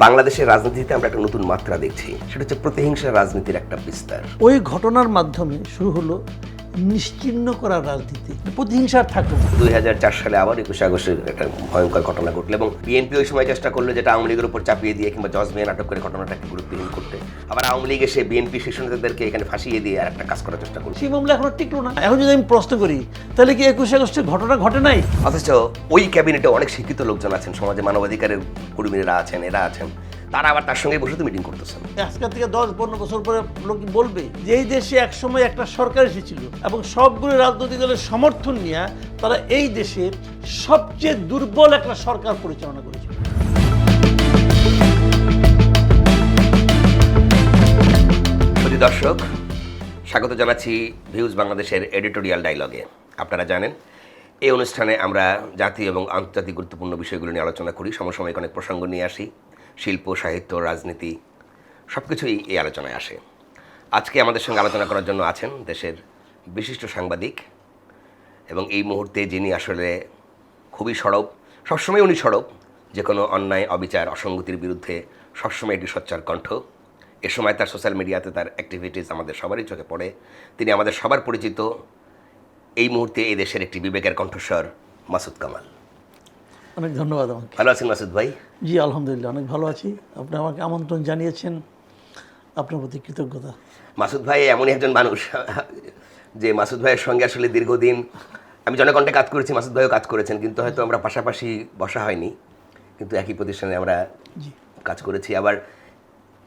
বাংলাদেশের রাজনীতিতে আমরা একটা নতুন মাত্রা দেখছি। সেটা হচ্ছে প্রতিহিংসা রাজনীতির একটা বিস্তার। ওই ঘটনার মাধ্যমে শুরু হলো নিশ্চিহ্ন করার রাজনীতি প্রতিহিংসা আর থাকল না। দুই সালে আবার একুশে আগস্টের একটা ভয়ঙ্কর ঘটনা ঘটলো এবং বিএনপি ওই সময় চেষ্টা করল যেটা আওয়ামী লীগের উপর চাপিয়ে দিয়ে কিংবা জজ মেয়ে নাটক করে ঘটনাটাকে গুরুত্বহীন করতে। আবার আওয়ামী লীগ এসে বিএনপি শীর্ষ নেতাদেরকে এখানে ফাঁসিয়ে দিয়ে আর একটা কাজ করার চেষ্টা করল। সেই মামলা এখনও টিকলো না। এখন যদি আমি প্রশ্ন করি তাহলে কি একুশে আগস্টের ঘটনা ঘটে নাই? অথচ ওই ক্যাবিনেটে অনেক শিক্ষিত লোকজন আছেন সমাজে মানবাধিকারের কর্মীরা আছেন এরা আছেন। তারা আবার তার সঙ্গে বসে তো মিটিং করতেছেন আজকের থেকে দশ পনেরো বছর পরে লোক বলবে যে এই দেশে একসময় একটা সরকার এসেছিল এবং সবগুলো রাজনৈতিক দলের সমর্থন নিয়ে তারা এই দেশে সবচেয়ে দুর্বল একটা সরকার পরিচালনা করেছিল। দর্শক স্বাগত জানাচ্ছি ভিউজ বাংলাদেশের এডিটোরিয়াল ডায়লগে। আপনারা জানেন এই অনুষ্ঠানে আমরা জাতীয় এবং আন্তর্জাতিক গুরুত্বপূর্ণ বিষয়গুলো নিয়ে আলোচনা করি সমসাময়িক অনেক প্রসঙ্গ নিয়ে আসি। শিল্প, সাহিত্য, রাজনীতি সব কিছুই এই আলোচনায় আসে। আজকে আমাদের সঙ্গে আলোচনা করার জন্য আছেন দেশের বিশিষ্ট সাংবাদিক এবং এই মুহূর্তে যিনি আসলে খুবই সরব, সবসময় উনি সরব, যে কোনো অন্যায়, অবিচার, অসঙ্গতির বিরুদ্ধে সবসময় একটি সোচ্চার কণ্ঠ। এ সময় তার সোশ্যাল মিডিয়াতে তার অ্যাক্টিভিটিস আমাদের সবারই চোখে পড়ে। তিনি আমাদের সবার পরিচিত। এই মুহূর্তে এই দেশের একটি বিবেকের কণ্ঠস্বর মাসুদ কামাল। অনেক ধন্যবাদ আমাকে। ভালো আছেন মাসুদ ভাই? জি আলহামদুলিল্লাহ অনেক ভালো আছি। আপনি আমাকে আমন্ত্রণ জানিয়েছেন। আপনার প্রতি কৃতজ্ঞতা। মাসুদ ভাই এমনই একজন মানুষ যে মাসুদ ভাইয়ের সঙ্গে আসলে দীর্ঘদিন আমি জনকণ্ঠে কাজ করেছি মাসুদ ভাইও কাজ করেছেন কিন্তু হয়তো আমরা পাশাপাশি বসা হয়নি। কিন্তু একই প্রতিষ্ঠানে আমরা কাজ করেছি। আবার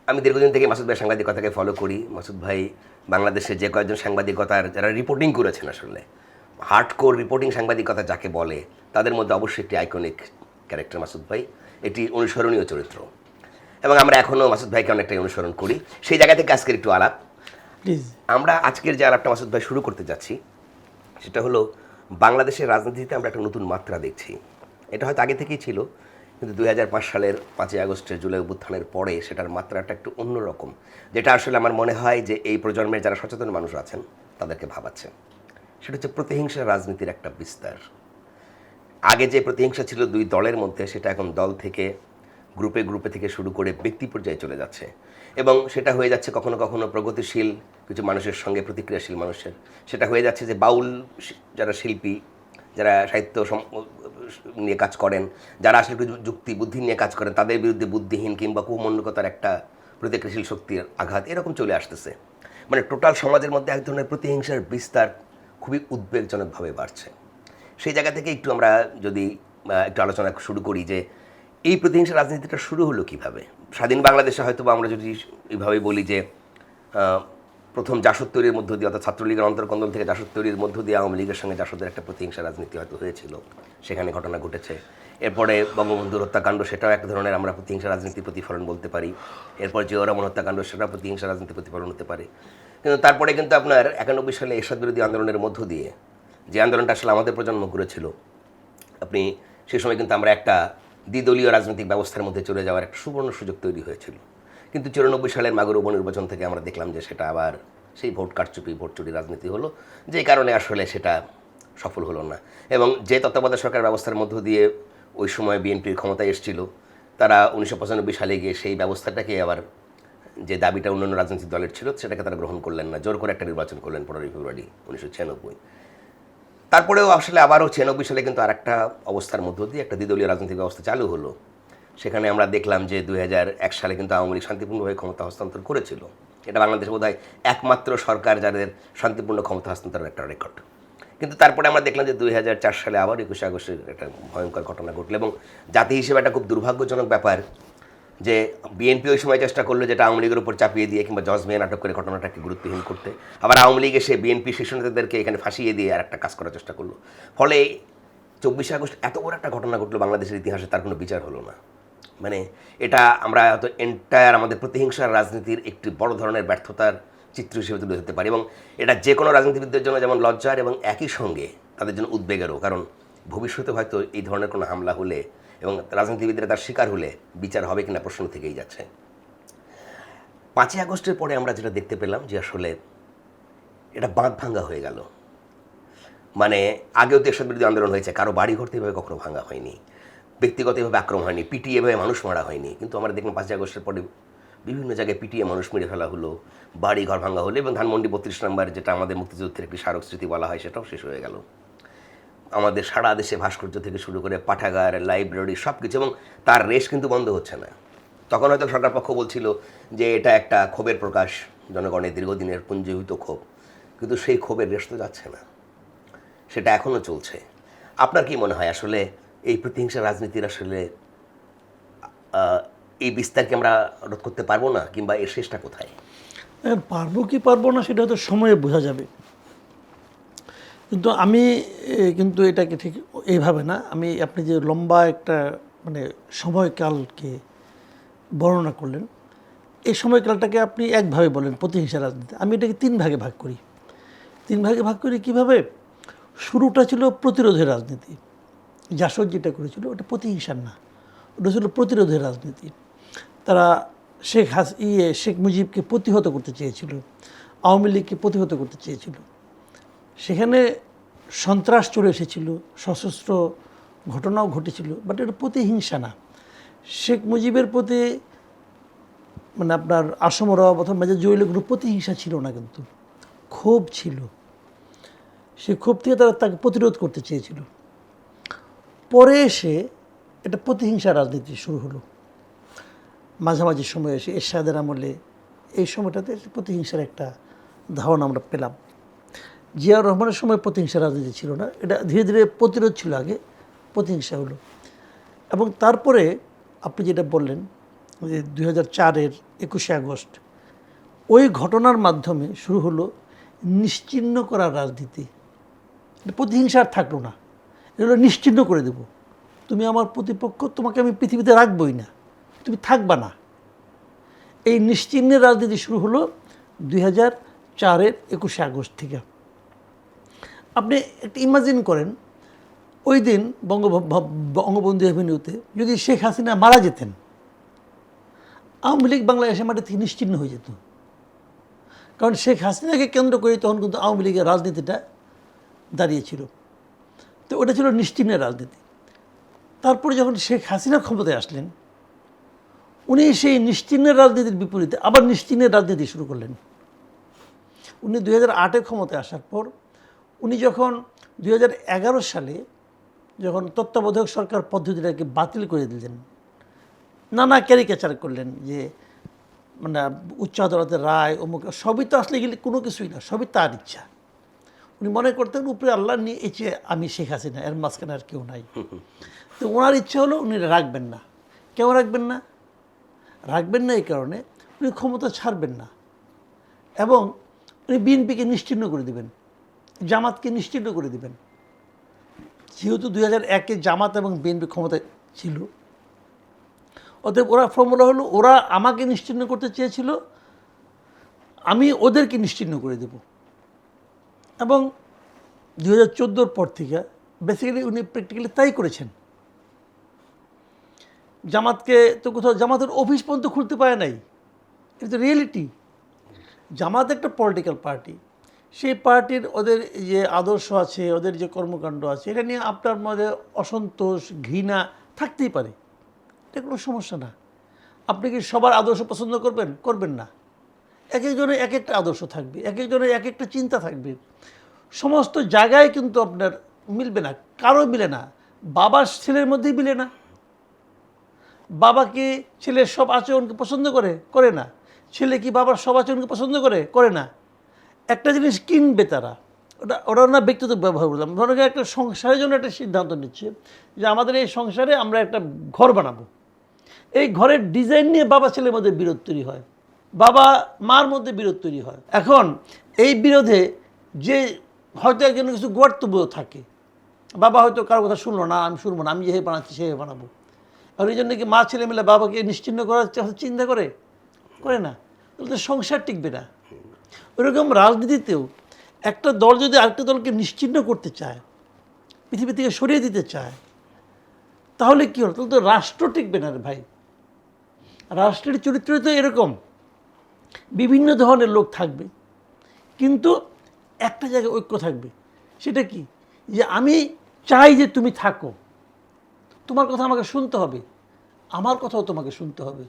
আমি দীর্ঘদিন থেকে মাসুদ ভাই সাংবাদিকতাকে ফলো করি। মাসুদ ভাই বাংলাদেশে যে কয়েকজন সাংবাদিকতার যারা রিপোর্টিং করেছেন আসলে হার্ডকোর রিপোর্টিং সাংবাদিকতা যাকে বলে তাদের মধ্যে অবশ্যই একটি আইকনিক ক্যারেক্টার মাসুদ ভাই। এটি অনুসরণীয় চরিত্র। এবং আমরা এখনও মাসুদ ভাইকে অনেকটাই অনুসরণ করি। সেই জায়গা থেকে আজকের একটু আলাপ। প্লিজ আমরা আজকের যে আলাপটা মাসুদ ভাই শুরু করতে যাচ্ছি সেটা হলো বাংলাদেশের রাজনীতিতে আমরা একটা নতুন মাত্রা দেখছি। এটা হয়তো আগে থেকেই ছিল কিন্তু দু হাজার পাঁচ সালের পাঁচই আগস্টের জুলাই অভ্যুত্থানের পরে সেটার মাত্রাটা একটু অন্যরকম। যেটা আসলে আমার মনে হয় যে এই প্রজন্মের যারা সচেতন মানুষ আছেন তাদেরকে ভাবাচ্ছে। সেটা হচ্ছে প্রতিহিংসা রাজনীতির একটা বিস্তার। আগে যে প্রতিহিংসা ছিল দুই দলের মধ্যে, সেটা এখন দল থেকে, গ্রুপে গ্রুপে থেকে শুরু করে ব্যক্তি পর্যায়ে চলে যাচ্ছে। এবং সেটা হয়ে যাচ্ছে কখনো কখনো প্রগতিশীল, কিছু মানুষের সঙ্গে প্রতিক্রিয়াশীল মানুষের। সেটা হয়ে যাচ্ছে যে বাউল যারা শিল্পী, যারা সাহিত্য নিয়ে কাজ করেন, যারা আসলে যুক্তি, বুদ্ধি নিয়ে কাজ করেন, তাদের বিরুদ্ধে বুদ্ধিহীন কিংবা কুমন্ডকতার একটা প্রতিক্রিয়াশীল শক্তির আঘাত, এরকম চলে আসতেছে। মানে টোটাল সমাজের মধ্যে এক ধরনের প্রতিহিংসার বিস্তার খুবই উদ্বেগজনকভাবে বাড়ছে। সেই জায়গা থেকে একটু আমরা যদি একটু আলোচনা শুরু করি যে, এই প্রতিহিংসা রাজনীতিটা শুরু হলো কীভাবে? স্বাধীন বাংলাদেশে হয়তো বা আমরা যদি এইভাবে বলি যে প্রথম জাসদ তৈরির মধ্য দিয়ে অর্থাৎ ছাত্রলীগের অন্তর্কন্দল থেকে জাসদ তৈরির মধ্য দিয়ে আওয়ামী লীগের সঙ্গে জাসদের একটা প্রতিহিংসা রাজনীতি হয়তো হয়েছিল। সেখানে ঘটনা ঘটেছে। এরপরে বঙ্গবন্ধুর হত্যাকাণ্ড, সেটাও এক ধরনের আমরা প্রতিহিংসা রাজনীতির প্রতিফলন বলতে পারি। এরপর জিয়া রহমান হত্যাকাণ্ড, সেটাও প্রতিহিংসা রাজনীতির প্রতিফলন হতে পারে। কিন্তু তারপরে কিন্তু আপনার একানব্বই সালে এরশাদ বিরোধী আন্দোলনের মধ্য দিয়ে যে আন্দোলনটা আসলে আমাদের প্রজন্ম করেছিল, আপনি সেই সময় কিন্তু আমরা একটা দ্বিদলীয় রাজনৈতিক ব্যবস্থার মধ্যে চলে যাওয়ার একটা সুবর্ণ সুযোগ তৈরি হয়েছিল। কিন্তু চুরানব্বই সালের মাগুর উপনির্বাচন থেকে আমরা দেখলাম যে সেটা আবার সেই ভোট কারচুপি, ভোট চুরি রাজনীতি হলো, যে কারণে আসলে সেটা সফল হলো না। এবং যে তত্ত্বাবধায়ক সরকার ব্যবস্থার মধ্য দিয়ে ওই সময় বিএনপির ক্ষমতায় এসেছিল, তারা উনিশশো পঁচানব্বই সালে গিয়ে সেই ব্যবস্থাটাকে আবার যে দাবিটা অন্যান্য রাজনৈতিক দলের ছিল, সেটাকে তারা গ্রহণ করলেন না। জোর করে একটা নির্বাচন করলেন পনেরোই ফেব্রুয়ারি উনিশশো ছিয়ানব্বই। তারপরেও আসলে আবারও ছিয়ানব্বই সালে কিন্তু আর একটা অবস্থার মধ্য দিয়ে একটা দ্বিদলীয় রাজনৈতিক ব্যবস্থা চালু হলো। সেখানে আমরা দেখলাম যে দুই এক সালে কিন্তু আওয়ামী লীগ শান্তিপূর্ণভাবে ক্ষমতা হস্তান্তর করেছিল। এটা বাংলাদেশে বোধহয় একমাত্র সরকার যাদের শান্তিপূর্ণ ক্ষমতা হস্তান্তরের একটা রেকর্ড কিন্তু তারপরে আমরা দেখলাম যে দুই চার সালে আবার একুশে আগস্টের একটা ভয়ঙ্কর ঘটনা ঘটলো এবং জাতি হিসেবে একটা খুব দুর্ভাগ্যজনক ব্যাপার যে বিএনপি ওই সময় চেষ্টা করল যেটা আওয়ামী লীগের উপর চাপিয়ে দিয়ে কিংবা জজ মেয়ে নাটক করে ঘটনাটাকে গুরুত্বহীন করতে। আবার আওয়ামী লীগ এসে বিএনপি শীর্ষ নেতাদেরকে এখানে ফাঁসিয়ে দিয়ে আর একটা কাজ করার চেষ্টা করল। ফলে চব্বিশে আগস্ট এত বড় একটা ঘটনা ঘটলো বাংলাদেশের ইতিহাসে, তার কোনো বিচার হলো না। মানে এটা আমরা হয়তো এন্টায়ার আমাদের প্রতিহিংসার রাজনীতির একটি বড় ধরনের ব্যর্থতার চিত্র হিসেবে তুলে ধরতে পারি এবং এটা যে কোনো রাজনীতিবিদদের জন্য যেমন লজ্জার এবং একই সঙ্গে তাদের জন্য উদ্বেগেরও। কারণ ভবিষ্যতে হয়তো এই ধরনের কোনো হামলা হলে এবং রাজনীতিবিদরা তার শিকার হলে বিচার হবে কিনা প্রশ্ন থেকেই যাচ্ছে। পাঁচই আগস্টের পরে আমরা যেটা দেখতে পেলাম যে আসলে এটা বাঁধ ভাঙ্গা হয়ে গেল। মানে আগেও দেশের বিরোধী আন্দোলন হয়েছে, কারও বাড়ি ঘর এভাবে কখনো ভাঙা হয়নি, ব্যক্তিগত এভাবে আক্রমণ হয়নি পিটিএ এভাবে মানুষ মারা হয়নি। কিন্তু আমরা দেখলাম পাঁচই আগস্টের পরে বিভিন্ন জায়গায় পিটিএ মানুষ মেরে ফেলা হলো বাড়ি ঘর ভাঙা হলো এবং ধানমন্ডি বত্রিশ নম্বর যেটা আমাদের মুক্তিযুদ্ধের একটি স্মারক স্মৃতি বলা হয় সেটাও শেষ হয়ে গেল। আমাদের সারা দেশে ভাস্কর্য থেকে শুরু করে পাঠাগার লাইব্রেরি সব কিছু এবং তার রেশ কিন্তু বন্ধ হচ্ছে না। তখন হয়তো সরকার পক্ষ বলছিল যে এটা একটা ক্ষোভের প্রকাশ, জনগণের দীর্ঘদিনের পুঞ্জীভূত ক্ষোভ। কিন্তু সেই ক্ষোভের রেশ তো যাচ্ছে না। সেটা এখনও চলছে। আপনার কি মনে হয় আসলে এই প্রতিহিংসা রাজনীতির আসলে এই বিস্তারকে আমরা রোধ করতে পারব না, কিংবা এর শেষটা কোথায়? পারব কি পারব না সেটা হয়তো সময়ে বোঝা যাবে। কিন্তু আমি কিন্তু এটাকে ঠিক এইভাবে না, আমি আপনি যে লম্বা একটা মানে সময়কালকে বর্ণনা করলেন, এই সময়কালটাকে আপনি একভাবে বলেন প্রতিহিংসা রাজনীতি। আমি এটাকে তিন ভাগে ভাগ করি। তিন ভাগে ভাগ করি কীভাবে? শুরুটা ছিল প্রতিরোধের রাজনীতি। জাসদ যেটা করেছিল ওটা প্রতিহিংসার না, ওটা ছিল প্রতিরোধের রাজনীতি। তারা শেখ হাস ইয়ে শেখ মুজিবকে প্রতিহত করতে চেয়েছিল, আওয়ামী লীগকে প্রতিহত করতে চেয়েছিল। সেখানে সন্ত্রাস চলে এসেছিল, সশস্ত্র ঘটনাও ঘটেছিল বাট এটা প্রতিহিংসা না। শেখ মুজিবের প্রতি মানে আপনার আসমরা অথবা মেজর জৈলগুলোর প্রতিহিংসা ছিল না কিন্তু, ক্ষোভ ছিল। সে ক্ষোভ থেকে তারা তাকে প্রতিরোধ করতে চেয়েছিল। পরে এসে এটা প্রতিহিংসা রাজনীতি শুরু হলো। মাঝামাঝি সময়ে এসে এরশাদের আমলে এই সময়টাতে প্রতিহিংসার একটা ধারণা আমরা পেলাম। জিয়াউর রহমানের সময় প্রতিহিংসা রাজনীতি ছিল না। এটা ধীরে ধীরে প্রতিরোধ ছিল আগে, প্রতিহিংসা হলো। এবং তারপরে আপনি যেটা বললেন যে দুই হাজার চারের একুশে আগস্ট, ওই ঘটনার মাধ্যমে শুরু হলো নিশ্চিহ্ন করার রাজনীতি। প্রতিহিংসা আর থাকল না। এগুলো নিশ্চিহ্ন করে দেব। তুমি আমার প্রতিপক্ষ, তোমাকে আমি পৃথিবীতে রাখবই না। তুমি থাকবা না। এই নিশ্চিহ্নের রাজনীতি শুরু হলো দুই হাজার চারের একুশে আগস্ট থেকে। আপনি একটা ইমাজিন করেন, ওই দিন বঙ্গ বঙ্গবন্ধু এভিনিউতে যদি শেখ হাসিনা মারা যেতেন, আওয়ামী লীগ বাংলাদেশের মাটি থেকে নিশ্চিহ্ন হয়ে যেত। কারণ শেখ হাসিনাকে কেন্দ্র করে তখন কিন্তু আওয়ামী লীগের রাজনীতিটা দাঁড়িয়েছিল তো ওটা ছিল নিশ্চিহ্নের রাজনীতি। তারপরে যখন শেখ হাসিনা ক্ষমতায় আসলেন, উনি সেই নিশ্চিহ্নের রাজনীতির বিপরীতে আবার নিশ্চিহ্নের রাজনীতি শুরু করলেন। উনি দুই হাজার আটে ক্ষমতায় আসার পর উনি যখন দু হাজার এগারো সালে যখন তত্ত্বাবধায়ক সরকার পদ্ধতিটাকে বাতিল করে দিলেন, নানা ক্যারিকেচার করলেন যে মানে উচ্চ আদালতের রায়, অমুক, সবই তো আসলে গেলে কোনো কিছুই না, সবই তার ইচ্ছা। উনি মনে করতেন, উপরে আল্লাহ নিয়ে যে আমি শেখ হাসিনা, এর মাঝখানে আর কেউ নাই। তো ওনার ইচ্ছা হলো উনি রাখবেন না। কেউ রাখবেন না? রাখবেন না এই কারণে উনি ক্ষমতা ছাড়বেন না। এবং উনি বিএনপিকে নিশ্চিহ্ন করে দিবেন। জামাতকে নিশ্চিহ্ন করে দিবেন। যেহেতু দুই হাজার একে জামাত এবং বিএনপি ক্ষমতায় ছিল, অতএব ওরা ফর্মুলা হলো, ওরা আমাকে নিশ্চিহ্ন করতে চেয়েছিল, আমি ওদেরকে নিশ্চিহ্ন করে দেব। এবং দু হাজার পর থেকে বেসিক্যালি উনি প্র্যাকটিক্যালি তাই করেছেন। জামাতকে তো কোথাও, জামাতের অফিস পর্যন্ত খুলতে পারে নাই। এটা তো রিয়েলিটি জামাত একটা পলিটিক্যাল পার্টি সেই পার্টির ওদের যে আদর্শ আছে, ওদের যে কর্মকাণ্ড আছে, এটা নিয়ে আপনার মধ্যে অসন্তোষ, ঘৃণা থাকতেই পারে। এটা কোনো সমস্যা না। আপনি কি সবার আদর্শ পছন্দ করবেন? করবেন না। এক একজনের এক একটা আদর্শ থাকবে, এক একজনের এক একটা চিন্তা থাকবে। সমস্ত জায়গায় কিন্তু আপনার মিলবে না, কারও মিলে না। বাবার ছেলের মধ্যেই মিলে না। বাবা কি ছেলের সব আচরণকে পছন্দ করে? করে না। ছেলে কি বাবার সব আচরণকে পছন্দ করে? করে না। একটা জিনিস কিনবে তারা, ওটা ওটা না ব্যক্তিগত ব্যবহার করলাম ধরো একটা সংসারের জন্য একটা সিদ্ধান্ত নিচ্ছে যে আমাদের এই সংসারে আমরা একটা ঘর বানাবো। এই ঘরের ডিজাইন নিয়ে বাবা ছেলের মধ্যে বিরোধ তৈরি হয়, বাবা মার মধ্যে বিরোধ তৈরি হয়। এখন এই বিরোধে যে হয়তো একজন কিছু গর্তব্য থাকে, বাবা হয়তো কারও কথা শুনলো না, আমি শুনব না, আমি যেভাবে বানাচ্ছি সেভাবে বানাবো। আর এই জন্য কি মা ছেলে মিলে বাবাকে নিশ্চিন্ন করার চিন্তা করে? করে না। তাহলে সংসার টিকবে না। ওরকম রাজনীতিতেও একটা দল যদি আরেকটা দলকে নিশ্চিন্ন করতে চায়, পৃথিবী থেকে সরিয়ে দিতে চায়, তাহলে কী হলো? তাহলে তো রাষ্ট্র টিকবে না রে ভাই। রাষ্ট্রের চরিত্র তো এরকম। বিভিন্ন ধরনের লোক থাকবে। কিন্তু একটা জায়গায় ঐক্য থাকবে। সেটা কি? যে আমি চাই যে তুমি থাকো। তোমার কথা আমাকে শুনতে হবে। আমার কথাও তোমাকে শুনতে হবে।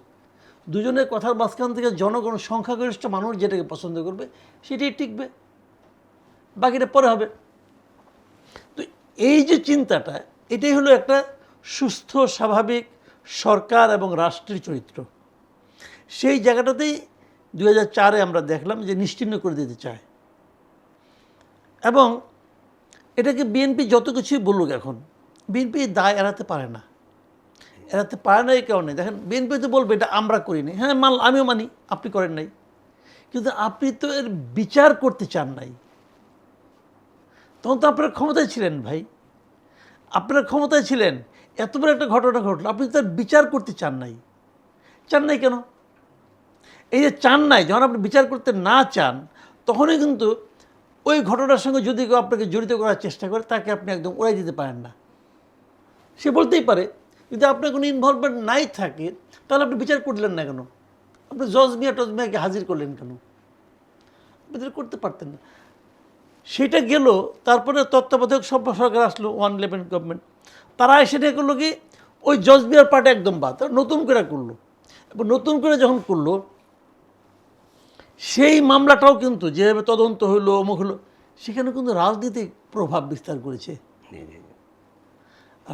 দুজনের কথার মাঝখান থেকে জনগণ, সংখ্যাগরিষ্ঠ মানুষ যেটাকে পছন্দ করবে, সেটাই টিকবে। বাকিটা পরে হবে। তো এই যে চিন্তাটা, এটাই হলো একটা সুস্থ, স্বাভাবিক সরকার এবং রাষ্ট্রের চরিত্র। সেই জায়গাটাতেই দু চারে আমরা দেখলাম যে নিশ্চিহ্ন করে দিতে চায়। এবং এটাকে বিএনপি যত কিছুই বলুক এখন, বিএনপি দায় এড়াতে পারে না। এড়াতে পারে না এই কারণে দেখেন বিএনপি তো বলবে, এটা আমরা করিনি হ্যাঁ মান আমিও মানি, আপনি করেন নাই। কিন্তু আপনি তো এর বিচার করতে চান নাই। তখন তো আপনার ক্ষমতায় ছিলেন ভাই। আপনার ক্ষমতায় ছিলেন, এত বড় একটা ঘটনা ঘটলো, আপনি তার বিচার করতে চান নাই। চান নাই কেন? এই যে চান নাই, যখন আপনি বিচার করতে না চান, তখনই কিন্তু ওই ঘটনার সঙ্গে যদি কেউ আপনাকে জড়িত করার চেষ্টা করে, তাকে আপনি একদম উড়াই দিতে পারেন না। সে বলতেই পারে যদি আপনার কোনো ইনভলভমেন্ট নাই থাকে, তাহলে আপনি বিচার করলেন না কেন? আপনি জজ মিয়া, টজ মিয়াকে হাজির করলেন কেন? বিচার করতে পারতেন না। সেটা গেল, তারপরে তত্ত্বাবধায়ক সব সরকার আসলো ওয়ান ইলেভেন গভর্নমেন্ট তারা এসে নিয়ে করল কি, ওই জজ বিয়ার পার্টি একদম বাদ নতুন করে করল। এবং নতুন করে যখন করল, সেই মামলাটাও কিন্তু যেভাবে তদন্ত হইল অমুক হলো, সেখানে কিন্তু রাজনীতিক প্রভাব বিস্তার করেছে।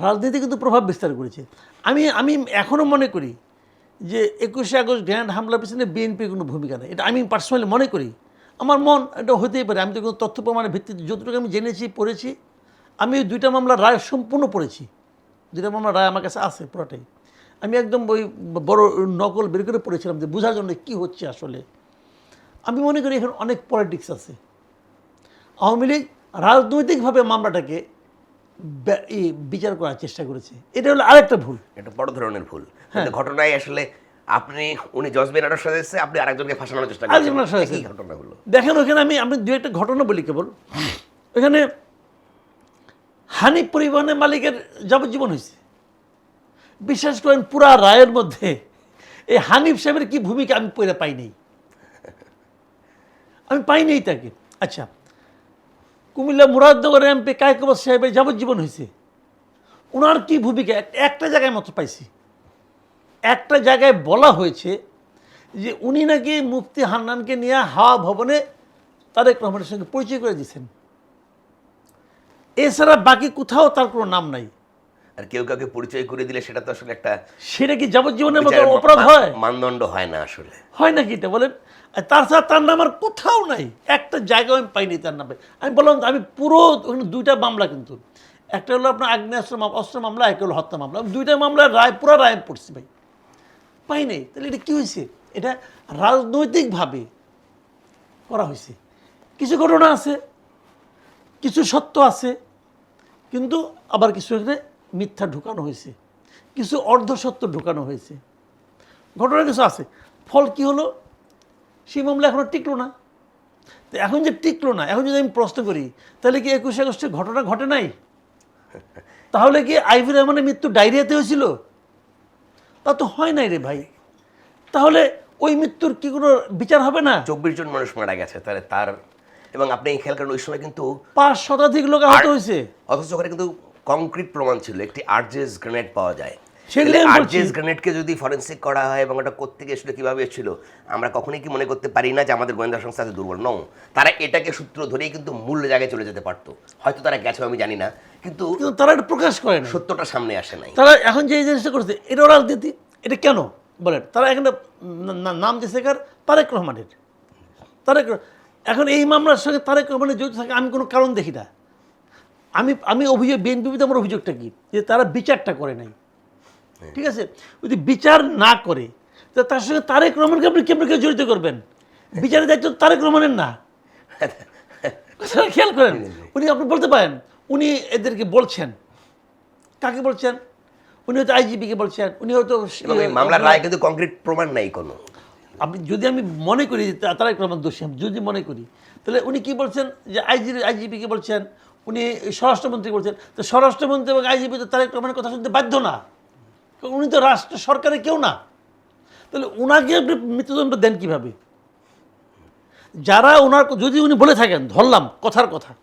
রাজনীতি কিন্তু প্রভাব বিস্তার করেছে। আমি আমি এখনও মনে করি যে একুশে আগস্ট গ্র্যান্ড হামলার পিছনে বিএনপির কোনো ভূমিকা নেই। এটা আমি পার্সোনালি মনে করি। আমার মন এটা হতেই পারে। আমি তো কোনো তথ্য প্রমাণের ভিত্তিতে যতটুকু আমি জেনেছি, পড়েছি, আমি ওই দুইটা মামলার রায় সম্পূর্ণ পড়েছি। দুইটা মামলার রায় আমার কাছে আছে পুরোটাই। আমি একদম ওই বড় নকল বের করে পড়েছিলাম যে বোঝার জন্য কী হচ্ছে আসলে। আমি মনে করি এখানে অনেক পলিটিক্স আছে। আওয়ামী লীগ রাজনৈতিকভাবে মামলাটাকে বিচার করার চেষ্টা করেছে। এটা হলো আরেকটা ভুল। এটা বড় ধরনের ভুল। হ্যাঁ। ঘটনায় আসলে আপনি উনি জজবের আরও সাজাচ্ছে আপনি আরেকজনকে ফাঁসানোর চেষ্টা করছেন। সাজাচ্ছেন। কি ঘটনা হলো। দেখেন ওখানে আমি আমি দু একটা ঘটনা বলি কেবল। এখানে হানিফ পরিবহনের মালিকের যাবজ্জীবন হয়েছে। বিশ্বাস করেন পুরা রায়ের মধ্যে এই হানিফ সাহেবের কি ভূমিকা আমি পড়ে পাই নাই। আমি পাইনি তাকে। আচ্ছা কুমিল্লা মুরাদনগরের এমপি কায়কবাস সাহেবের যাবজ্জীবন হয়েছে। ওনার কি ভূমিকা? একটা জায়গায় মাত্র পাইছি। একটা জায়গায় বলা হয়েছে যে উনি নাকি মুফতি হান্নানকে নিয়ে হাওয়া ভবনে তারেক রহমানের সঙ্গে পরিচয় করে দিয়েছেন। এছাড়া বাকি কোথাও তার কোনো নাম নাই। আর কেউ কাউকে পরিচয় করে দিলে সেটা তো আসলে একটা সেটা কি যাবজ্জীবনের মতো অপরাধ হয়? মানদণ্ড হয় না আসলে। হয় নাকি এটা বলেন? আর তার নাম আর কোথাও নাই। একটা জায়গাও আমি পাইনি তার নামে। আমি বললাম, আমি পুরো দুইটা মামলা কিন্তু। একটা হলো আপনার আগ্নেয়াস্ত্র মামলা অস্ত্র মামলা, একটা হলো হত্যা মামলা। দুইটা মামলার রায়, পুরো রায় পড়ছি ভাই। পাই তাহলে এটা কী হয়েছে? এটা রাজনৈতিকভাবে করা হয়েছে। কিছু ঘটনা আছে, কিছু সত্য আছে, কিন্তু আবার কিছু এখানে মিথ্যা ঢুকানো হয়েছে। কিছু অর্ধসত্য ঢুকানো হয়েছে। ঘটনা কিছু আছে। ফল কি হলো? সেই মামলা এখনও টিকলো না। তো এখন যে টিকলো না এখন যদি আমি প্রশ্ন করি তাহলে কি একুশে আগস্টের ঘটনা ঘটে নাই? তাহলে কি আইভি রহমানের মৃত্যু ডায়রিয়াতে হয়েছিল? তা তো হয় নাই রে ভাই। তাহলে ওই মৃত্যুর কি কোনো বিচার হবে না? চব্বিশ জন মানুষ মারা গেছে তাহলে তার এবং আপনি এই খেয়াল করেন ওই সময় কিন্তু পাঁচ শতাধিক লোক আহত হয়েছে। অথচ ওখানে কিন্তু কংক্রিট প্রমাণ ছিল একটি আরজেস গ্রেনেড পাওয়া যায়। আরজেস গ্রেনেডকে যদি ফরেন্সিক করা হয় এবং ওটা কোথেকে এসেছিল কীভাবে এসেছিল আমরা কখনোই কি মনে করতে পারি না যে আমাদের গোয়েন্দা সংস্থা দুর্বল? নও তারা এটাকে সূত্র ধরেই কিন্তু মূল জায়গায় চলে যেতে পারতো। হয়তো তারা গেছে আমি জানি না। কিন্তু তারা এটা প্রকাশ করে না সত্যটা সামনে আসে নাই। তারা এখন যে জিনিসটা করছে এটাও রাজনীতি এটা কেন? বলেন তারা এখানে নাম দিয়েছে কার? তারেক রহমানের। তারেক এখন এই মামলার সঙ্গে তারেক রহমানের জড়িত থাকে আমি কোনো কারণ দেখি না। আমি আমি অভিযোগ বিএনপিতে আমার অভিযোগটা কি? যে তারা বিচারটা করে নাই। ঠিক আছে? যদি বিচার না করে তার সঙ্গে তারেক রহমানকে আপনি কেমন করে জড়িত করবেন? বিচারের দায়িত্ব তারেক রহমানের না। খেয়াল করেন উনি আপনি বলতে পারেন উনি এদেরকে বলছেন। কাকে বলছেন? উনি হয়তো আইজিপিকে বলছেন উনি হয়তো এই মামলার রায় কিন্তু কংক্রিট প্রমাণ নাই কোনো। আপনি যদি আমি মনে করি যে তা- তারেক রহমান দোষী যদি মনে করি তাহলে উনি কি বলছেন? যে আইজি আইজিপিকে বলছেন উনি স্বরাষ্ট্রমন্ত্রী বলছেন। তো স্বরাষ্ট্রমন্ত্রী এবং আইজিপি তো তারেক রহমানের কথা শুনতে বাধ্য না। উনি তো রাষ্ট্র সরকারে কেউ না। তাহলে ওনাকে আপনি মৃত্যুদণ্ড দেন কীভাবে? যারা ওনার যদি উনি বলে থাকেন, ধরলাম কথার কথা,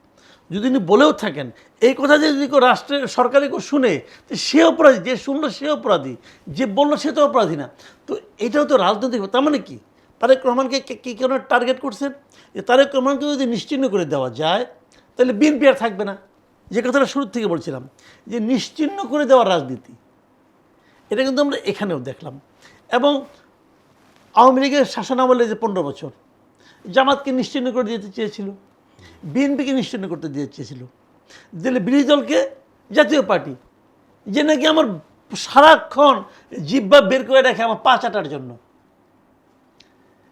যদি উনি বলেও থাকেন, এই কথা যে যদি কেউ রাষ্ট্রের সরকারি কেউ শুনে সে অপরাধী, যে শুনলো সে অপরাধী, যে বলল সে তো অপরাধী না। তো এটাও তো রাজনৈতিক তার মানে কি? তারেক রহমানকে কে- কেন টার্গেট করছেন? যে তারেক রহমানকে যদি নিশ্চিহ্ন করে দেওয়া যায়, তাহলে বিএনপি আর থাকবে না। যে কথাটা শুরু থেকে বলছিলাম, যে নিশ্চিহ্ন করে দেওয়ার রাজনীতি এটা কিন্তু আমরা এখানেও দেখলাম। এবং আওয়ামী লীগের শাসনামলে যে পনেরো বছর, জামাতকে নিশ্চিহ্ন করে দিতে চেয়েছিল, বিএনপিকে নিশ্চিহ্ন করতে দিতে চেয়েছিল। দিলে বিরোধী দলকে জাতীয় পার্টি, যে নাকি আমার সারাক্ষণ জিব্বা বের করে রাখে আমার পা চাটার জন্য।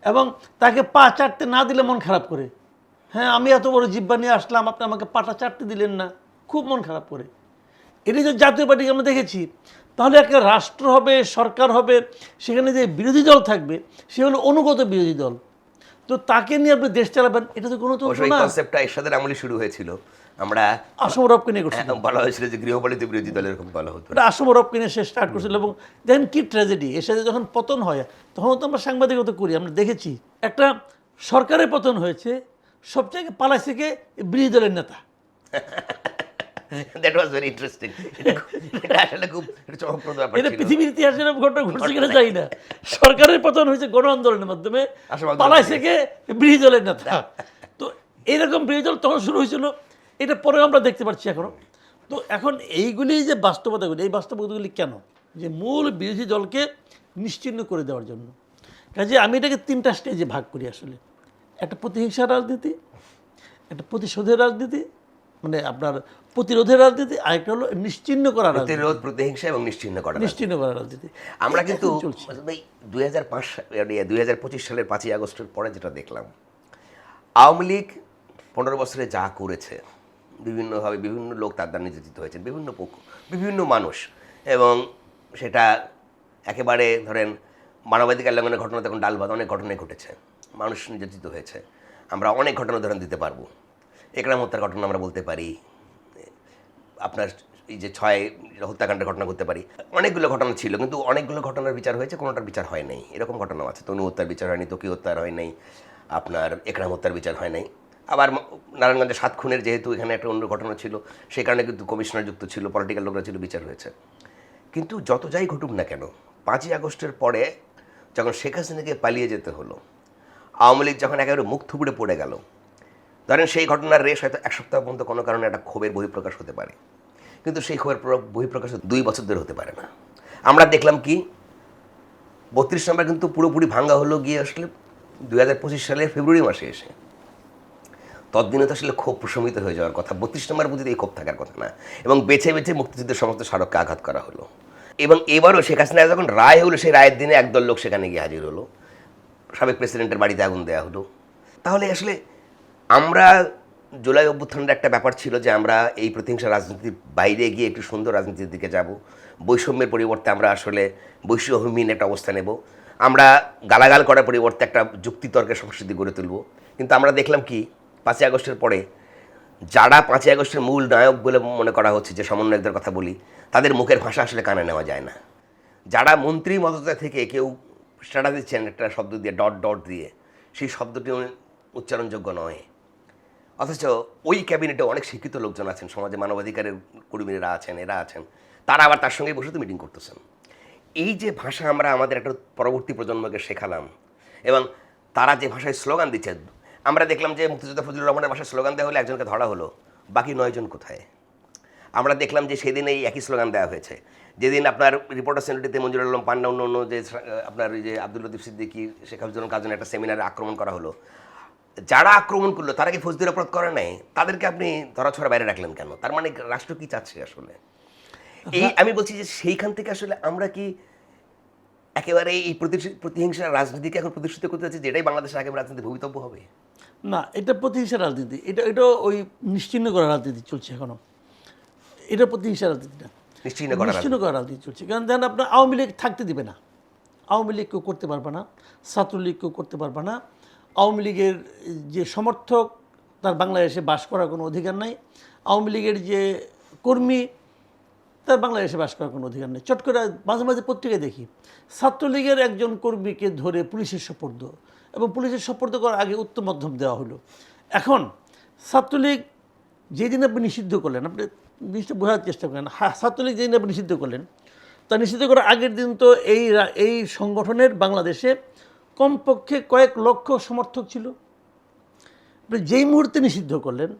এবং তাকে পা চাটতে না দিলে মন খারাপ করে। হ্যাঁ আমি এত বড় জিব্বা নিয়ে আসলাম, আপনি আমাকে পাটা চাটতে দিলেন না, খুব মন খারাপ করে। এটাই যে জাতীয় পার্টিকে আমরা দেখেছি। তাহলে একটা রাষ্ট্র হবে সরকার হবে সেখানে যে বিরোধী দল থাকবে সে হলো অনুগত বিরোধী দল। তো তাকে নিয়ে আপনি দেশ চালাবেন এটা তো কোনো এই না। কনসেপ্টটা এরশাদের আমলে শুরু হয়েছিল। আমরা আসম রবকে নিয়ে করছিল হ্যাঁ, বলা হয়েছিল যে গৃহপালিত বিরোধী দল এরকম বলা হতো। এটা আসম রবকে নিয়ে সে স্টার্ট করছিল এবং দেখেন কি ট্র্যাজেডি এর সাথে যখন পতন হয় তখন তো আমরা সাংবাদিকতা করি আমরা দেখেছি একটা সরকারের পতন হয়েছে সবচেয়ে পালাইছে কে? বিরোধী দলের নেতা। দ্যাট ওয়াজ ভেরি ইন্টারেস্টিং এটা আসলে খুব চমকপ্রদ ব্যাপার এটা। পৃথিবীর ইতিহাসে এরকম ঘটনা ঘটছে কিনা যাই না। সরকারের পতন হয়েছে গণ আন্দোলনের মাধ্যমে। পালাইছে কে বিরোধী দলের নেতা তো এরকম বিরোধী দল তখন শুরু হয়েছিল। এটা পরে আমরা দেখতে পাচ্ছি এখনও। তো এখন এইগুলি যে বাস্তবতাগুলি এই বাস্তবতাগুলি কেন? যে মূল বিরোধী দলকে নিশ্চিহ্ন করে দেওয়ার জন্য। কাজে আমি এটাকে তিনটা স্টেজে ভাগ করি আসলে। একটা প্রতিহিংসার রাজনীতি একটা প্রতিশোধের রাজনীতি মানে আপনার প্রতিরোধের রাজনীতি আরেকটা হলো নিশ্চিহ্ন করা প্রতিরোধ প্রতিহিংসা এবং নিশ্চিহ্ন করা নিশ্চিহ্ন করা রাজনীতি। আমরা কিন্তু দুই হাজার পাঁচ দুই হাজার পঁচিশ সালের পাঁচই আগস্টের পরে যেটা দেখলাম আওয়ামী লীগ পনেরো বছরে যা করেছে বিভিন্নভাবে বিভিন্ন লোক তার দ্বারা নির্যাতিত হয়েছেন বিভিন্ন পক্ষ বিভিন্ন মানুষ এবং সেটা একেবারে ধরেন মানবাধিকার লঙ্ঘনের ঘটনা তখন ডালবাদ অনেক ঘটনাই ঘটেছে মানুষ নির্যাতিত হয়েছে আমরা অনেক ঘটনা উদাহরণ দিতে পারব। একরাম হত্যার ঘটনা আমরা বলতে পারি আপনার এই যে ছয় হত্যাকাণ্ডের ঘটনা করতে পারি। অনেকগুলো ঘটনা ছিল, কিন্তু অনেকগুলো ঘটনার বিচার হয়েছে, কোনোটার বিচার হয় নাই। এরকম ঘটনাও আছে। তনু হত্যার বিচার হয়নি, তকি হত্যার হয় নাই, আপনার একরাম হত্যার বিচার হয় নাই। আবার ম- নারায়ণগঞ্জে সাত খুনের যেহেতু এখানে একটা অন্য ঘটনা ছিল সেই কারণে কিন্তু কমিশনার যুক্ত ছিল পলিটিক্যাল লোকরা ছিল, বিচার হয়েছে। কিন্তু যত যাই ঘটুক না কেন, পাঁচই আগস্টের পরে যখন শেখ হাসিনাকে পালিয়ে যেতে হলো, আওয়ামী লীগ যখন একেবারে মুখ থুবড়ে পড়ে গেল, ধরেন সেই ঘটনার রেশ হয়তো এক সপ্তাহ পর্যন্ত কোনো কারণে একটা ক্ষোভের বহিঃপ্রকাশ হতে পারে। কিন্তু সেই প্র- বহিঃপ্রকাশ দুই বছর ধরে হতে পারে না। আমরা দেখলাম কি, বত্রিশ নম্বর কিন্তু পুরোপুরি ভাঙ্গা হলো গিয়ে আসলে দুই হাজার পঁচিশ সালের ফেব্রুয়ারি মাসে এসে। ততদিনে তো আসলে ক্ষোভ প্রশমিত হয়ে যাওয়ার কথা, বত্রিশ নম্বর বুঝিতে এই ক্ষোভ থাকার কথা না। এবং বেছে বেছে মুক্তিযুদ্ধের সমস্ত স্মারককে আঘাত করা হলো। এবং এবারও শেখ হাসিনা যখন রায় হলো, সেই রায়ের দিনে একদল লোক সেখানে গিয়ে হাজির হলো। সাবেক প্রেসিডেন্টের বাড়িতে আগুন দেওয়া হলো। তাহলে আসলে আমরা জুলাই অভ্যুত্থানের একটা ব্যাপার ছিল যে আমরা এই প্রতিহিংসা রাজনীতির বাইরে গিয়ে একটু সুন্দর রাজনীতির দিকে যাব। বৈষম্যের পরিবর্তে আমরা আসলে বৈষম্যহীন একটা অবস্থা নেব। আমরা গালাগাল করার পরিবর্তে একটা যুক্তিতর্কের সংস্কৃতি গড়ে তুলব। কিন্তু আমরা দেখলাম কি, পাঁচই আগস্টের পরে যারা পাঁচই আগস্টের মূল নায়ক বলে মনে করা হচ্ছে, যে সমন্বয়কদের কথা বলি, তাদের মুখের ভাষা আসলে কানে নেওয়া যায় না। যারা মন্ত্রী মদতা থেকে কেউ স্ট্যাটাস দিচ্ছেন, একটা শব্দ দিয়ে, ডট ডট দিয়ে, সেই শব্দটি উচ্চারণযোগ্য নয়। অথচ ওই ক্যাবিনেটে অনেক শিক্ষিত লোকজন আছেন, সমাজে মানবাধিকারের কর্মীরা আছেন, এরা আছেন। তারা আবার তার সঙ্গে বসে তো মিটিং করতেছেন। এই যে ভাষা আমরা আমাদের একটা পরবর্তী প্রজন্মকে শেখালাম, এবং তারা যে ভাষায় স্লোগান দিচ্ছে, আমরা দেখলাম যে মুক্তিযোদ্ধা ফজলুর রহমানের ভাষায় স্লোগান দেওয়া হলে একজনকে ধরা হলো, বাকি নয়জন কোথায়? আমরা দেখলাম যে সেদিন এই একই স্লোগান দেওয়া হয়েছে। যেদিন আপনার রিপোর্টার সেন্টারিতে মঞ্জুর আলম পান্ডা অন্য অন্য যে, আপনার ওই যে আব্দুল লতিফ সিদ্দিকি, শেখ হাফিজুল কাজন একটা সেমিনারে আক্রমণ করা হলো যারা আক্রমণ করল তারা কি ফৌজদারি অপরাধ করে নাই? তাদেরকে আপনি ধরাছড়া বাইরে রাখলেন কেন? তার মানে রাষ্ট্র কি চাচ্ছে আসলে? এই আমি বলছি যে সেইখান থেকে আসলে আমরা কি একেবারে এই প্রতিষ্ঠি- প্রতিহিংসা রাজনীতিকে এখন প্রতিষ্ঠিত করতে যাচ্ছি যেটাই বাংলাদেশের আগামী রাজনীতি ভবিতব্য হবে? না এটা প্রতিহিংসা রাজনীতি। এটা এটা ওই নিশ্চিহ্ন করা রাজনীতি চলছে এখনও। এটা প্রতিহিংসা রাজনীতি না। নিশ্চিন্ন করা নিশ্চিহ্ন করা রাজনীতি চলছে। কারণ দেখেন আপনার আওয়ামী লীগ থাকতে দিবে না। আওয়ামী লীগ কেউ করতে পারবে না। ছাত্রলীগ কেউ করতে পারবে না। আওয়ামী লীগের যে সমর্থক, তার বাংলাদেশে বাস করার কোনো অধিকার নাই। আওয়ামী লীগের যে কর্মী, তার বাংলাদেশে বাস করার কোনো অধিকার নেই। চট করে মাঝে মাঝে পত্রিকায় দেখি, ছাত্রলীগের একজন কর্মীকে ধরে পুলিশের সপর্দ এবং পুলিশের সপর্দ করার আগে উত্তম মধ্যম দেওয়া হলো। এখন ছাত্রলীগ যেদিন আপনি নিষিদ্ধ করলেন, আপনি জিনিসটা বোঝার চেষ্টা করেন, হা- ছাত্রলীগ যেদিন আপনি নিষিদ্ধ করলেন, তা নিষিদ্ধ করার আগের দিন তো এই এই সংগঠনের বাংলাদেশে কমপক্ষে কয়েক লক্ষ সমর্থক ছিল। যেই মুহূর্তে নিষিদ্ধ করলেন,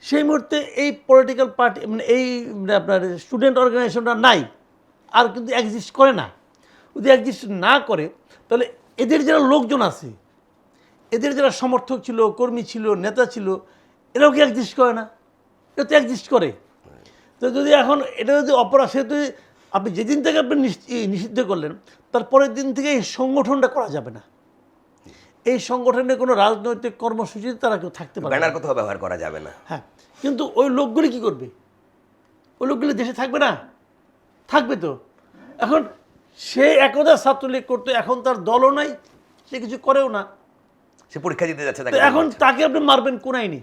সেই মুহূর্তে এই পলিটিক্যাল পার্টি মানে এই মানে আপনার স্টুডেন্ট অর্গানাইজেশনটা নাই, আর কিন্তু এক্সিস্ট করে না। যদি এক্সিস্ট না করে, তাহলে এদের যারা লোকজন আছে, এদের যারা সমর্থক ছিল, কর্মী ছিল, নেতা ছিল, এরাও কি এক্সিস্ট করে না? এটা তো এক্সিস্ট করে। তো যদি এখন এটা যদি অপরাধ সেহেতু আপনি যেদিন থেকে আপনি নিষ- নিষিদ্ধ করলেন তারপরের দিন থেকে এই সংগঠনটা করা যাবে না। এই সংগঠনে কোনো রাজনৈতিক কর্মসূচিতে তারা কেউ থাকতে পারে না। ব্যানার কোথাও ব্যবহার করা যাবে না। হ্যাঁ কিন্তু ওই লোকগুলি কি করবে? ওই লোকগুলি দেশে থাকবে না? থাকবে তো। এখন সে একদা ছাত্রলীগ করতো এখন তার দলও নাই সে কিছু করেও না। সে পরীক্ষা দিতে যাচ্ছে এখন তাকে আপনি মারবেন কোন আইনে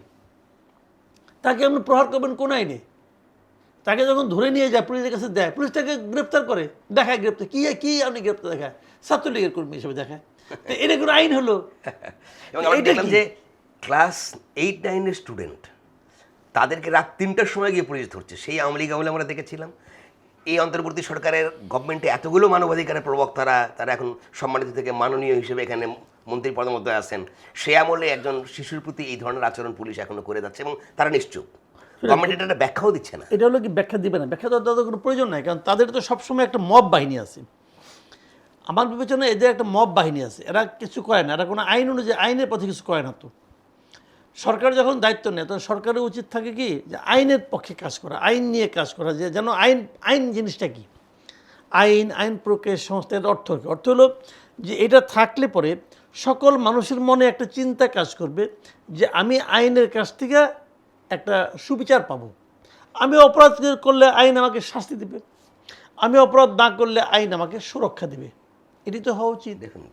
তাকে আপনি প্রহার করবেন কোন আইনে তাকে যখন ধরে নিয়ে যায় পুলিশের কাছে দেয় পুলিশ তাকে গ্রেপ্তার করে দেখায় গ্রেপ্তার। কি কি আপনি গ্রেপ্তার দেখায়? ছাত্রলীগের কর্মী হিসেবে দেখায়। এটা কোনো আইন হলো? এবং আমরা দেখলাম যে ক্লাস এইট নাইনের স্টুডেন্ট তাদেরকে রাত তিনটার সময় গিয়ে পুলিশ ধরছে। সেই আওয়ামী লীগ আমলে আমরা দেখেছিলাম। এই অন্তর্বর্তী সরকারের গভর্নমেন্টে এতগুলো মানবাধিকারের প্রবক্তারা তারা এখন সম্মানিত থেকে মাননীয় হিসেবে এখানে মন্ত্রী পদের মধ্যে আছেন। সে আমলে একজন শিশুর প্রতি এই ধরনের আচরণ পুলিশ এখনও করে যাচ্ছে এবং তারা নিশ্চুপ। গভর্নমেন্ট এটা ব্যাখ্যাও দিচ্ছে না। এটা হলো কি ব্যাখ্যা দিবে না? ব্যাখ্যা দেওয়ার কোনো প্রয়োজন নাই কারণ তাদের তো সবসময় একটা মব বাহিনী আছে। আমার বিবেচনায় এদের একটা মব বাহিনী আছে। এরা কিছু করে না। এরা কোনো আইন অনুযায়ী, আইনের পথে কিছু করে না তো। সরকার যখন দায়িত্ব নেয়, তখন সরকারের উচিত থাকে কি যে আইনের পক্ষে কাজ করা, আইন নিয়ে কাজ করা, যে যেন আইন আইন জিনিসটা কি? আইন আইন প্রক্রিয়া সংস্থার অর্থ অর্থ হলো যে এটা থাকলে পরে সকল মানুষের মনে একটা চিন্তা কাজ করবে যে আমি আইনের কাছ থেকে একটা সুবিচার পাবো। আমি অপরাধ করলে আইন আমাকে শাস্তি দেবে। আমি অপরাধ না করলে আইন আমাকে সুরক্ষা দেবে। এটি তো হওয়া উচিত। দেখুন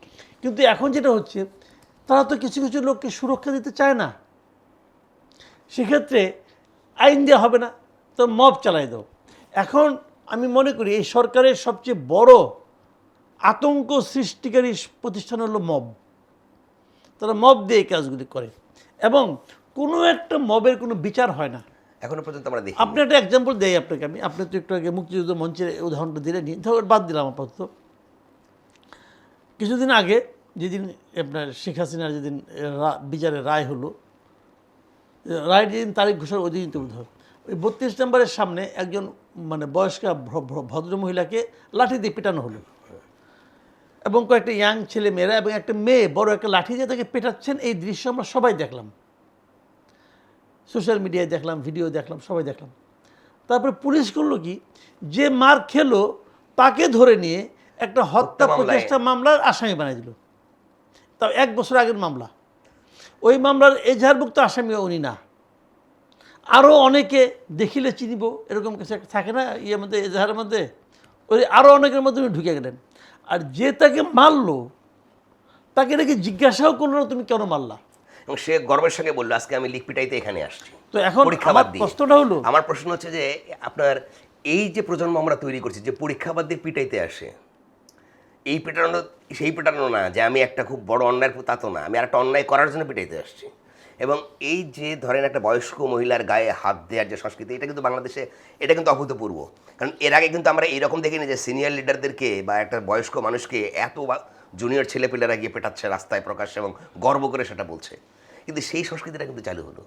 কিন্তু এখন যেটা হচ্ছে তারা তো কিছু কিছু লোককে সুরক্ষা দিতে চায় না। সেক্ষেত্রে আইন দেওয়া হবে না তো মব চালাই দাও। এখন আমি মনে করি এই সরকারের সবচেয়ে বড় আতঙ্ক সৃষ্টিকারী প্রতিষ্ঠান হলো মব। তারা মব দিয়ে এই কাজগুলি করে। এবং কোনো একটা মবের কোনো বিচার হয় না। এখনও পর্যন্ত আমরা দেখি আপনি একটা এক্সাম্পল দেই আপনাকে আমি। আপনি তো একটু আগে মুক্তিযুদ্ধ মঞ্চের উদাহরণটা দিলেন ধর বাদ দিলাম আপাতত। কিছুদিন আগে যেদিন আপনার শেখ হাসিনার যেদিন রা- বিচারের রায় হলো রায় যেদিন তারিখ ঘোষণা ওই দিন তো বোধ হয়। ওই বত্রিশ নম্বরের সামনে একজন মানে বয়স্ক ভদ্র মহিলাকে লাঠি দিয়ে পেটানো হলো। এবং কয়েকটা ইয়াং ছেলে মেয়েরা এবং একটা মেয়ে, বড় একটা লাঠি দিয়ে তাকে পেটাচ্ছেন, এই দৃশ্য আমরা সবাই দেখলাম। সোশ্যাল মিডিয়ায় দেখলাম, ভিডিও দেখলাম, সবাই দেখলাম। তারপরে পুলিশ করল কি, যে মার খেলো তাকে ধরে নিয়ে একটা হত্যা প্রচেষ্টা মামলার আসামি বানিয়ে দিল তাও এক বছর আগের মামলা। ওই মামলার এজাহারভুক্ত আসামি উনি না। আরও অনেকে দেখিলে চিনিব এরকম কিছু একটা থাকে না ইয়ের মধ্যে এজাহারের মধ্যে? ওই আরও অনেকের মধ্যে উনি ঢুকে গেলেন। আর যে তাকে মারলো তাকে নাকি জিজ্ঞাসাও করল না তুমি কেন মারলা? এবং সে গর্বের সঙ্গে বলল আজকে আমি লিখ পিটাইতে এখানে আসছি। তো এখন পরীক্ষা আমার। প্রশ্নটা হলো আমার প্রশ্ন হচ্ছে যে আপনার এই যে প্রজন্ম আমরা তৈরি করছি যে পরীক্ষা বাদ দিয়ে পিটাইতে আসে এই পেটানো, সেই পেটানো না, যে আমি একটা খুব বড় অন্যায়ের তা তো না। আমি একটা অন্যায় করার জন্য পিটাইতে আসছি। এবং এই যে ধরেন একটা বয়স্ক মহিলার গায়ে হাত দেওয়ার যে সংস্কৃতি, এটা কিন্তু বাংলাদেশে, এটা কিন্তু অভূতপূর্ব। কারণ এর আগে কিন্তু আমরা এইরকম দেখিনি যে সিনিয়র লিডারদেরকে বা একটা বয়স্ক মানুষকে এত জুনিয়র ছেলেপেলেরা গিয়ে পেটাচ্ছে রাস্তায় প্রকাশ্যে এবং গর্ব করে সেটা বলছে। কিন্তু সেই সংস্কৃতিটা কিন্তু চালু হলো।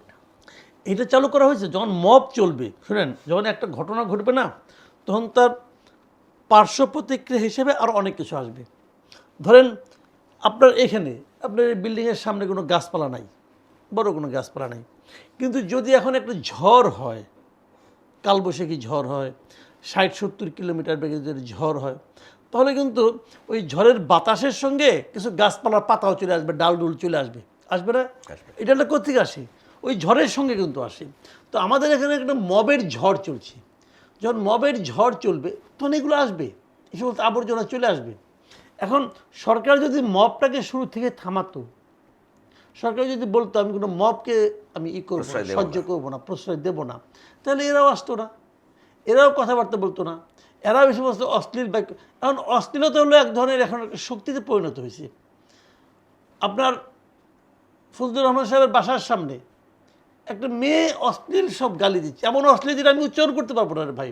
এটা চালু করা হয়েছে, যখন মব চলবে। শুনেন, যখন একটা ঘটনা ঘটবে না, তখন তার পার্শ্ব প্রতিক্রিয়া হিসেবে আরও অনেক কিছু আসবে। ধরেন আপনার এখানে আপনার এই বিল্ডিংয়ের সামনে কোনো গাছপালা নাই বড় কোনো গাছপালা নাই। কিন্তু যদি এখন একটা ঝড় হয় কালবৈশাখী ঝড় হয় ষাট সত্তর কিলোমিটার বেগে যদি ঝড় হয় তাহলে কিন্তু ওই ঝড়ের বাতাসের সঙ্গে কিছু গাছপালার পাতাও চলে আসবে ডাল ডুল চলে আসবে। আসবে না? এটা একটা কোথেকে আসে? ওই ঝড়ের সঙ্গে কিন্তু আসে। তো আমাদের এখানে একটা মবের ঝড় চলছে। যখন মবের ঝড় চলবে তখন এগুলো আসবে। এই সমস্ত আবর্জনা চলে আসবে। এখন সরকার যদি মবটাকে শুরু থেকে থামাতো সরকার যদি বলতো আমি কোনো মবকে আমি ই করব সহ্য করব না প্রশ্রয় দেবো না। তাহলে এরাও আসতো না। এরাও কথাবার্তা বলতো না। এরাও এই সমস্ত অশ্লীল বাক্য এখন অশ্লীলতা হলো এক ধরনের এখন শক্তিতে পরিণত হয়েছে। আপনার ফজলুর রহমান সাহেবের বাসার সামনে একটা মেয়ে অশ্লীল সব গালি দিচ্ছে। এমন অশ্লীল যেটা আমি উচ্চারণ করতে পারব না রে ভাই।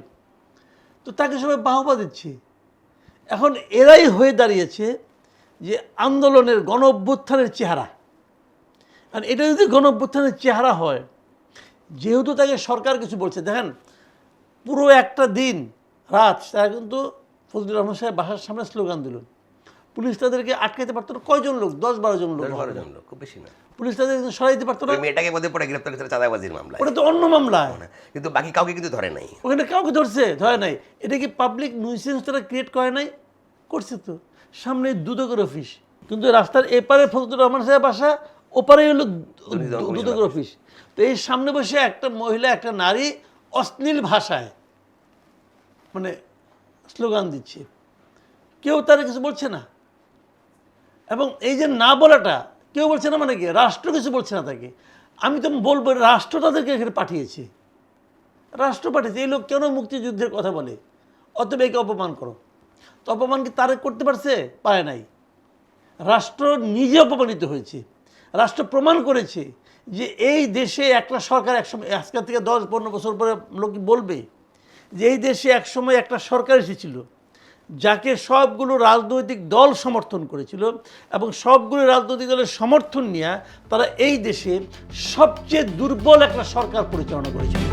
তো তাকে সবাই বাহবা দিচ্ছে। এখন এরাই হয়ে দাঁড়িয়েছে যে আন্দোলনের গণ অভ্যুত্থানের চেহারা। আর এটা যদি গণ অভ্যুত্থানের চেহারা হয়, যেহেতু তাকে সরকার কিছু বলছে, দেখেন, পুরো একটা দিন, রাত, তারা কিন্তু ফজলুর রহমান সাহেব বাসার সামনে স্লোগান দিল পুলিশ তাদেরকে আটকাইতে পারতো না। কয়জন লোক? দশ বারো জন লোক বারো জন লোক খুব বেশি না পুলিশ তাদেরকে সরাইতে পারতো না। মেয়েটাকে বোধহয় পরে গ্রেপ্তার করেছে চাঁদাবাজির মামলায়। ওটা তো অন্য মামলা কিন্তু বাকি কাউকে কিন্তু ধরে নাই। ওখানে কাউকে ধরছে? ধরে নাই। এটা কি পাবলিক নিউসেন্স তারা ক্রিয়েট করে নাই? করছে তো। সামনে দুদকের অফিস কিন্তু রাস্তার এপারে ফজলুর রহমান সাহেব বাসা ওপারে হলো দুদকের অফিস তো এই সামনে বসে একটা মহিলা একটা নারী অশ্লীল ভাষায় মানে স্লোগান দিচ্ছে। কেউ তার কিছু বলছে না? এবং এই যে না বলাটা, কেউ বলছে না মানে কি? রাষ্ট্র কিছু বলছে না তাকে। আমি তো বলব, রাষ্ট্র তাদেরকে এখানে পাঠিয়েছে। রাষ্ট্র পাঠিয়েছে। এই লোক কেন মুক্তিযুদ্ধের কথা বলে? অতএব একে অপমান করো। তো অপমান কি তারা করতে পারছে? পায় নাই। রাষ্ট্র নিজে অপমানিত হয়েছে। রাষ্ট্র প্রমাণ করেছে যে এই দেশে একটা সরকার একসময় আজকের থেকে দশ পনেরো বছর পরে লোক বলবে? যে এই দেশে একসময় একটা সরকার এসেছিল। যাকে সবগুলো রাজনৈতিক দল সমর্থন করেছিল এবং সবগুলো রাজনৈতিক দলের সমর্থন নিয়ে তারা এই দেশে সবচেয়ে দুর্বল একটা সরকার পরিচালনা করেছিল।